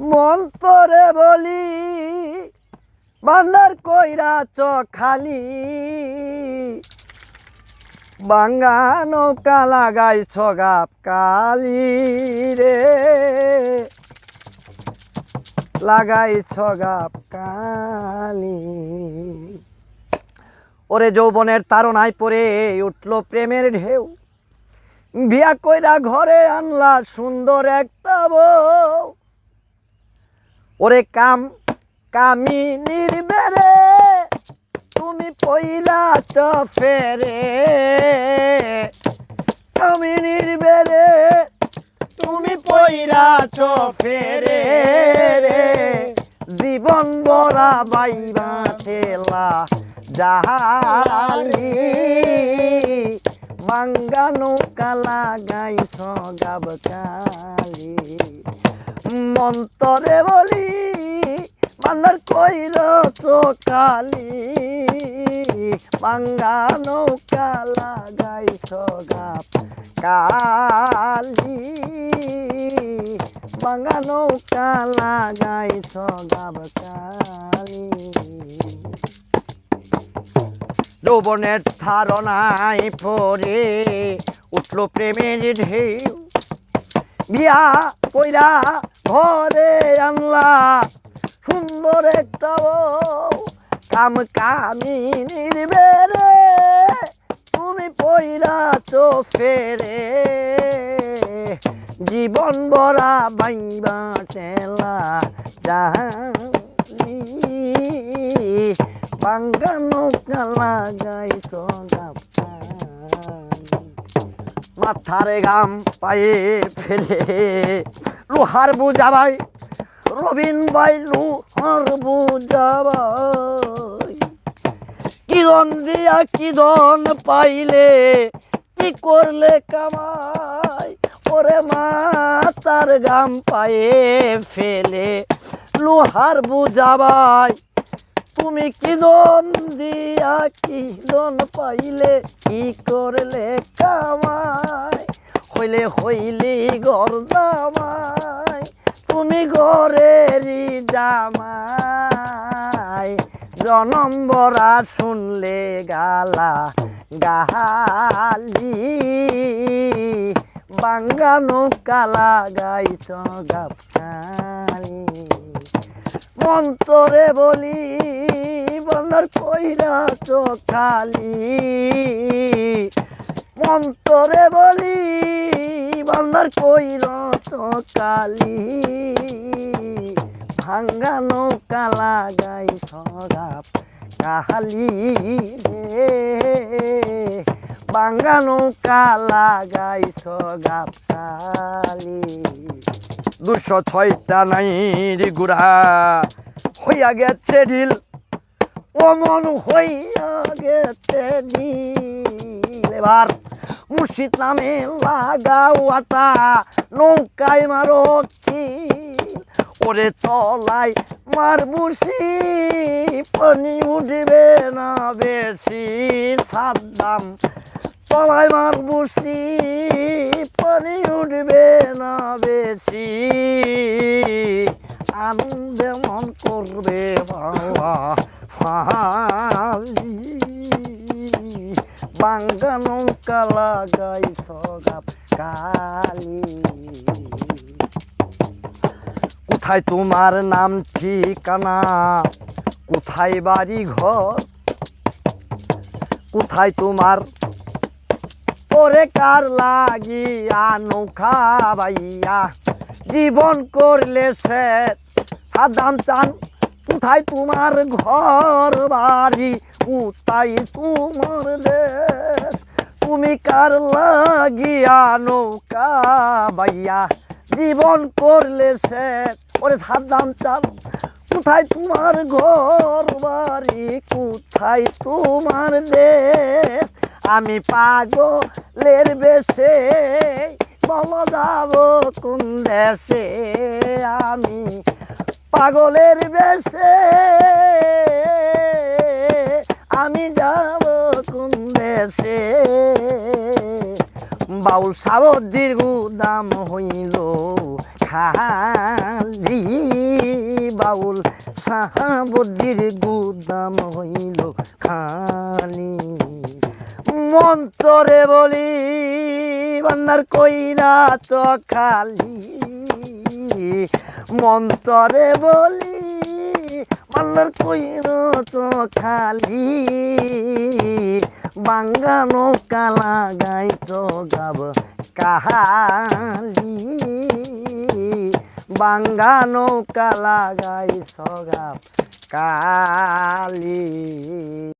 মন্তরে বলি, বান্দার কইরা চখালি বাঙ্গা নৌকা লাগাই ছগাপ কালি রে। লাগাই ছগাপ কালি। ওরে যৌবনের তারনায় পরে উঠল প্রেমের ঢেউ। বিয়া কইরা ঘরে আনলা সুন্দর একটা বউ। ওরে কাম কামি নির্বেরে তুমি পইলা তো ফেরে কামি নির্বেরে তুমি পইরা ফেরে রে। জীবন বরা বাইবা ঠেলা জাহালি। বাঙ্গানো কালা গাই সগাব কালি মন্তরে বলি, মান্নার কইর চোকালি বাঙ্গানো কালা গাই সগাব কালি। বাঙ্গানো কালা গাই সগাব কালি। যৌবনের ধারণায় পরে উঠল প্রেমের ঢেউ। বিয়া কইরা ঘরে আনলা, সুন্দর একটা কাম কামি নির্বেরে তুমি পইরা চো ফেরে জীবন বরা বাইবা চেলা জানি বাঙ্গানো কালা গাই সগাপ মাথারে গাম পায়ে ফেলে। লোহার বুঝাবাই রবিন ভাই লোহার বুঝাবাই কি দন দিয়া কি দন পাইলে, কি করলে কামাই? ওরে মা, তার গাম পায়ে ফেলে। লোহার বুঝাবাই তুমি কি দন দিয়া কি দন পাইলে? কি করলে কামাই? হইলে হইলি গর জামাই। তুমি গরেরই জামাই। জনম বরা শুনলে গালা গালি বাঙ্গানো কালা গাইছ গালি মন্তরে বলি বলার কইরা চোখালি মন্তরে বলি বলার কইরা চোখালি ভাঙ্গানো কালা গাই সগাপ কাহালি রে। বাঙ্গানো কালা গাই সগাপ কালি দুশো ছয়টা নাইর গুড়া হইয়া গেছে ঢিল। অমন হইয়া গেছে এবার মুর্শিদ নামে লাগাওয়াটা নৌকায় মারো ওরে তলাই মার মুর্শি পানি উঠবে না বেশি। সাদ্দাম, তলায় মার মুর্শি পানি উঠবে না বেশি। আনন্দে মন করবে বাবা। ফালি বাঙ্গানো কালা গাই সগাপ কালি কোথায় তোমার নাম ঠিকানা? কোথায় বাড়ি ঘর? কোথায় তোমার? ওরে কার লাগিয়া নৌকা বাইয়া? জীবন করলে সে সাদাম চান কোথায় তোমার ঘর বাড়ি? কোথায় তোমার দেশ? তুমি কার লাগিয়া নৌকা বাইয়া? জীবন করলে সে, ওরে সাদাম চান কোথায় তোমার ঘর বাড়ি? কোথায় তোমার দেশ? আমি পাগলের বেশে, বলো যাব কোন দেশে আমি? পাগলের বেশে আমি যাব কোন দেশে? বাউল সাবর দীর্ঘ দাম হইল খালি। বাউল সাহাবুদ্দির গুদাম হইল খালি। মন্তরে বলি, বান্নার কইরা তো খালি। মন্তরে বলি বান্নার কইরা তো খালি। বাঙ্গানো কালা গাই তো গাব কাহালি। বাঙ্গানো কালা গাই সগাব কালি